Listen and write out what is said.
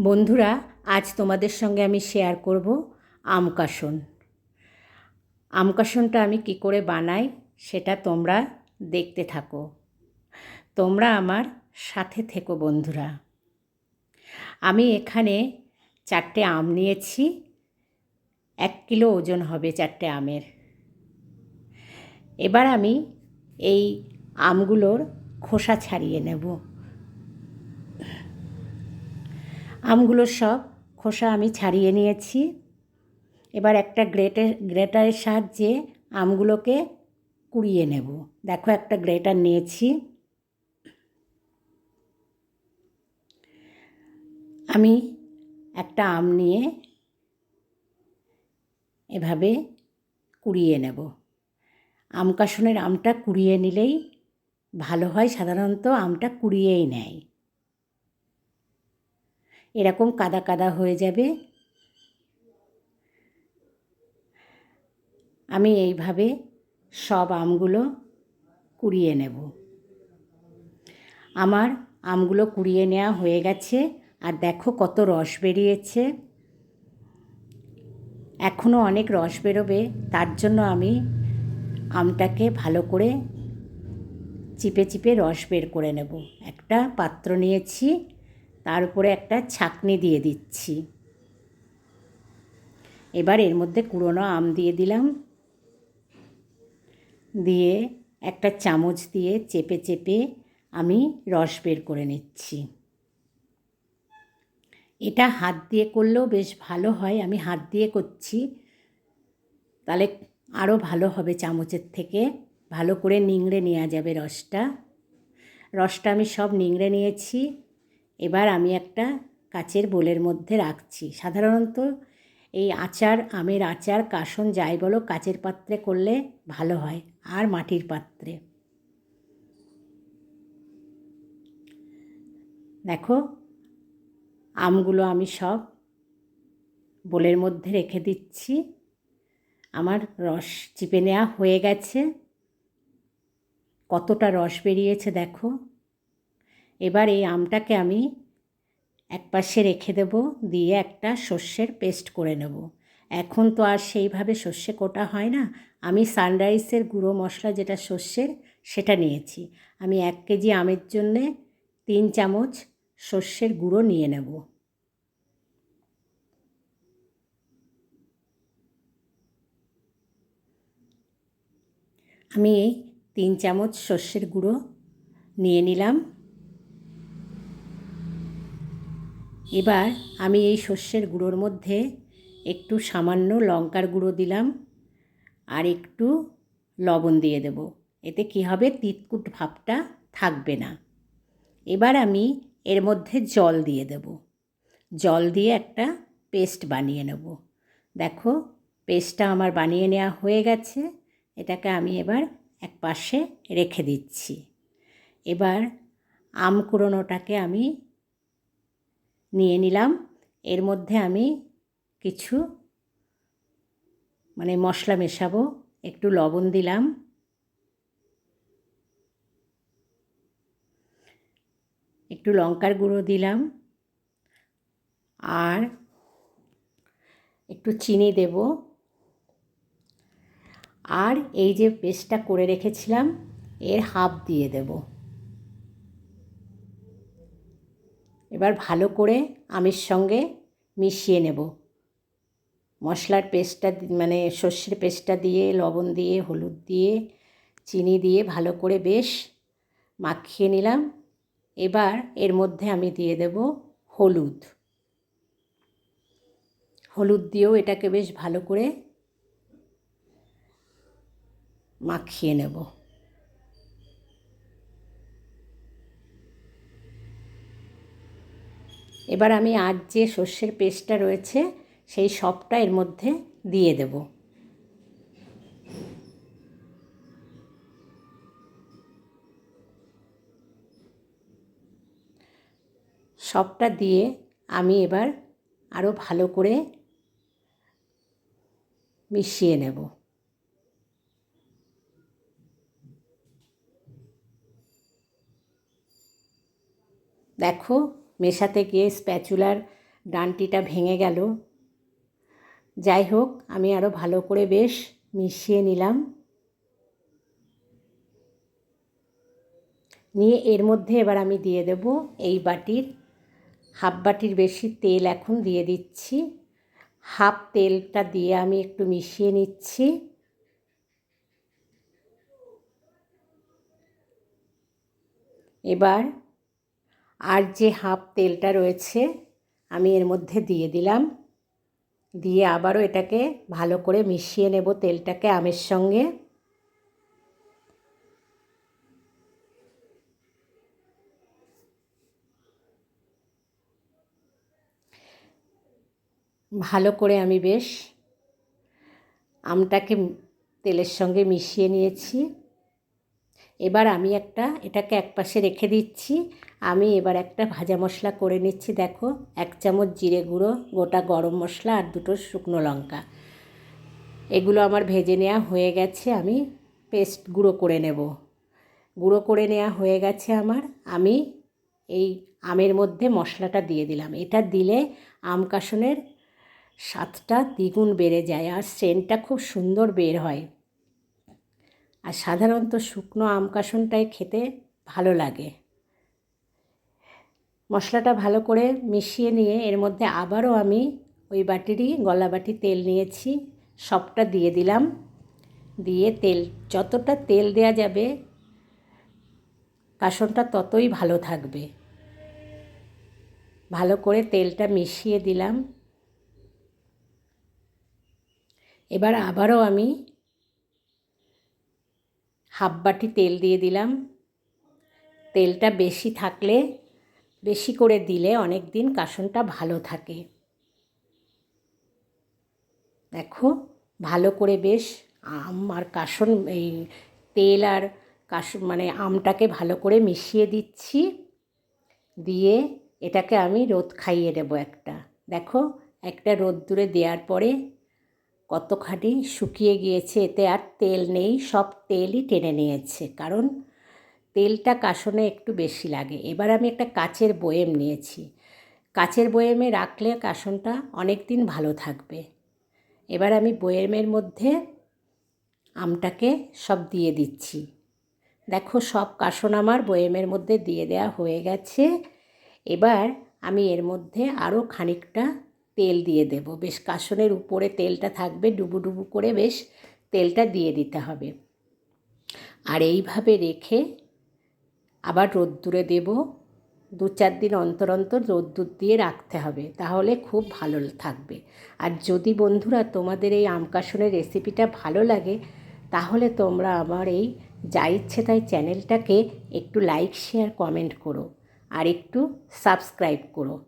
বন্ধুরা, আজ তোমাদের সঙ্গে আমি শেয়ার করব আম কাসন। আম কাসনটা আমি কী করে বানাই সেটা তোমরা দেখতে থাকো। তোমরা আমার সাথে থেকো বন্ধুরা। আমি এখানে চারটে আম নিয়েছি, এক কিলো ওজন হবে চারটে আমের। এবার আমি এই আমগুলোর খোসা ছাড়িয়ে নেব। আমগুলোর সব খোসা আমি ছাড়িয়ে নিয়েছি। এবার একটা গ্রেটের গ্রেটারের সাহায্যে আমগুলোকে কুড়িয়ে নেব। দেখো একটা গ্রেটার নিয়েছি। আমি একটা আম নিয়ে এভাবে কুড়িয়ে নেব। আম কাসনের আমটা কুড়িয়ে নিলেই ভালো হয়, সাধারণত আমটা কুড়িয়েই নেয়। এরকম কাদা কাদা হয়ে যাবে। আমি এইভাবে সব আমগুলো কুড়িয়ে নেব। আমার আমগুলো কুড়িয়ে নেওয়া হয়ে গেছে আর দেখো কত রস বেরিয়েছে। এখনও অনেক রস বেরোবে, তার জন্য আমি আমটাকে ভালো করে চিপে চিপে রস বের করে নেব। একটা পাত্র নিয়েছি। তার উপরে একটা ছাকনি দিয়ে দিচ্ছি। এবার এর মধ্যে কুড়োনো আম দিয়ে দিলাম। দিয়ে একটা চামচ দিয়ে চেপে চেপে আমি রস বের করে নিচ্ছি। এটা হাত দিয়ে করলেও বেশ ভালো হয়, আমি হাত দিয়ে করছি। তাহলে আরও ভালো হবে চামচের থেকে। ভালো করে নিংড়ে নেওয়া যাবে রসটা। রসটা আমি সব নিংড়ে নিয়েছি। এবার আমি একটা কাচের বোলের মধ্যে রাখছি। সাধারণত এই আচার, আমের আচার, কাসন যাই বলো, কাচের পাত্রে করলে ভালো হয়, আর মাটির পাত্রে। দেখো, আমগুলো আমি সব বোলের মধ্যে রেখে দিচ্ছি। আমার রস চিপে নেওয়া হয়ে গেছে। কতটা রস বেরিয়েছে দেখো। এবার এই আমটাকে আমি এক পাশে রেখে দেব, দিয়ে একটা সর্ষের পেস্ট করে নেব। এখন তো আর সেইভাবে সর্ষে কোটা হয় না। আমি সানরাইসের গুঁড়ো মশলা যেটা সর্ষের, সেটা নিয়েছি। আমি এক কেজি আমের জন্যে তিন চামচ সর্ষের গুঁড়ো নিয়ে নেব। আমি এই তিন চামচ সর্ষের গুঁড়ো নিয়ে নিলাম। এবার আমি এই সর্ষের গুঁড়োর মধ্যে একটু সামান্য লঙ্কার গুঁড়ো দিলাম আর একটু লবণ দিয়ে দেব। এতে কি হবে? তিতকুট ভাবটা থাকবে না। এবার আমি এর মধ্যে জল দিয়ে দেব। জল দিয়ে একটা পেস্ট বানিয়ে নেব। দেখো, পেস্টটা আমার বানিয়ে নেওয়া হয়ে গেছে। এটাকে আমি এবার এক পাশে রেখে দিচ্ছি। এবার আম কুড়োনোটাকে আমি নিয়ে নিলাম। এর মধ্যে আমি কিছু মানে মশলা মেশাবো। একটু লবণ দিলাম। একটু লঙ্কার গুঁড়ো দিলাম। আর একটু চিনি দেব। আর এই যে পেস্টটা করে রেখেছিলাম, এর হাফ দিয়ে দেব। এবার ভালো করে আমের সঙ্গে মিশিয়ে নেব। মশলার পেস্টটা মানে সর্ষের পেস্টটা দিয়ে, লবণ দিয়ে, হলুদ দিয়ে, চিনি দিয়ে ভালো করে বেশ মাখিয়ে নিলাম। এবার এর মধ্যে আমি দিয়ে দেব হলুদ। হলুদ দিয়েও এটাকে বেশ ভালো করে মাখিয়ে নেব। এবার আমি আজ যে সর্ষের পেস্টটা রয়েছে, সেই সবটা এর মধ্যে দিয়ে দেব। সবটা দিয়ে আমি এবার আরও ভালো করে মিশিয়ে নেব। দেখো মেশাতে গিয়ে স্প্যাচুলার ডানটিটা ভেঙে গেল। যাই হোক, আমি আরও ভালো করে বেশ মিশিয়ে নিলাম। নিয়ে এর মধ্যে এবার আমি দিয়ে দেব এই বাটির, হাফ বাটির বেশি তেল এখন দিয়ে দিচ্ছি। হাফ তেলটা দিয়ে আমি একটু মিশিয়ে নিচ্ছি। এবার আর যে হাফ তেলটা রয়েছে, আমি এর মধ্যে দিয়ে দিলাম। দিয়ে আবারও এটাকে ভালো করে মিশিয়ে নেব তেলটাকে আমের সঙ্গে। ভালো করে আমি বেশ আমটাকে তেলের সঙ্গে মিশিয়ে নিয়েছি। এবার আমি একটা এটাকে একপাশে রেখে দিচ্ছি। আমি এবার একটা ভাজা মশলা করে নিচ্ছি, দেখো। এক চামচ জিরে গুঁড়ো, গোটা গরম মশলা আর দুটো শুকনো লঙ্কা। এগুলো আমার ভেজে নেওয়া হয়ে গেছে, আমি পেস্ট গুঁড়ো করে নেব। গুঁড়ো করে নেওয়া হয়ে গেছে আমার। আমি এই আমের মধ্যে মশলাটা দিয়ে দিলাম। এটা দিলে আম কাসনের স্বাদটা দ্বিগুণ বেড়ে যায় আর সেন্টটা খুব সুন্দর বের হয়। আর সাধারণত শুকনো আম কাসনটাই খেতে ভালো লাগে। মশলাটা ভালো করে মিশিয়ে নিয়ে এর মধ্যে আবারও আমি ওই বাটিরই গলা বাটি তেল নিয়েছি, সবটা দিয়ে দিলাম। দিয়ে তেল, যতটা তেল দেয়া যাবে কাসনটা ততই ভালো থাকবে। ভালো করে তেলটা মিশিয়ে দিলাম। এবার আবারও আমি হাফ বাটি তেল দিয়ে দিলাম। তেলটা বেশি থাকলে, বেশি করে দিলে অনেক দিন কাসনটা ভালো থাকে। দেখো, ভালো করে বেশ আম আর কাসন এই তেল আর কাসন মানে আমটাকে ভালো করে মিশিয়ে দিচ্ছি। দিয়ে এটাকে আমি রোদ খাইয়ে দেবো একটা। দেখো, একটা রোদ্দুরে দেওয়ার পরে কতখানি শুকিয়ে গিয়েছে এতে আর তেল নেই, সব তেলই টেনে নিয়েছে। কারণ তেলটা কাশনে একটু বেশি লাগে। এবার আমি একটা কাচের বয়েম নিয়েছি। কাচের বয়েমে রাখলে কাশনটা অনেক দিন ভালো থাকবে। এবার আমি বয়েমের মধ্যে আমটাকে সব দিয়ে দিচ্ছি। দেখো, সব কাশন আমার বয়েমের মধ্যে দিয়ে দেওয়া হয়ে গেছে। এবার আমি এর মধ্যে আরও খানিকটা তেল দিয়ে দেব। বেশ কাসনের উপরে তেলটা থাকবে, ডুবু ডুবু করে বেশ তেলটা দিয়ে দিতে হবে। আর এইভাবে রেখে আবার রোদ্দুরে দেব। দু চার দিন অন্তর অন্তর রোদ্দুর দিয়ে রাখতে হবে, তাহলে খুব ভালো থাকবে। আর যদি বন্ধুরা তোমাদের এই আমকাসনের রেসিপিটা ভালো লাগে, তাহলে তোমরা আমার এই যা ইচ্ছে তাই চ্যানেলটাকে একটু লাইক, শেয়ার, কমেন্ট করো। আর একটু সাবস্ক্রাইব করো।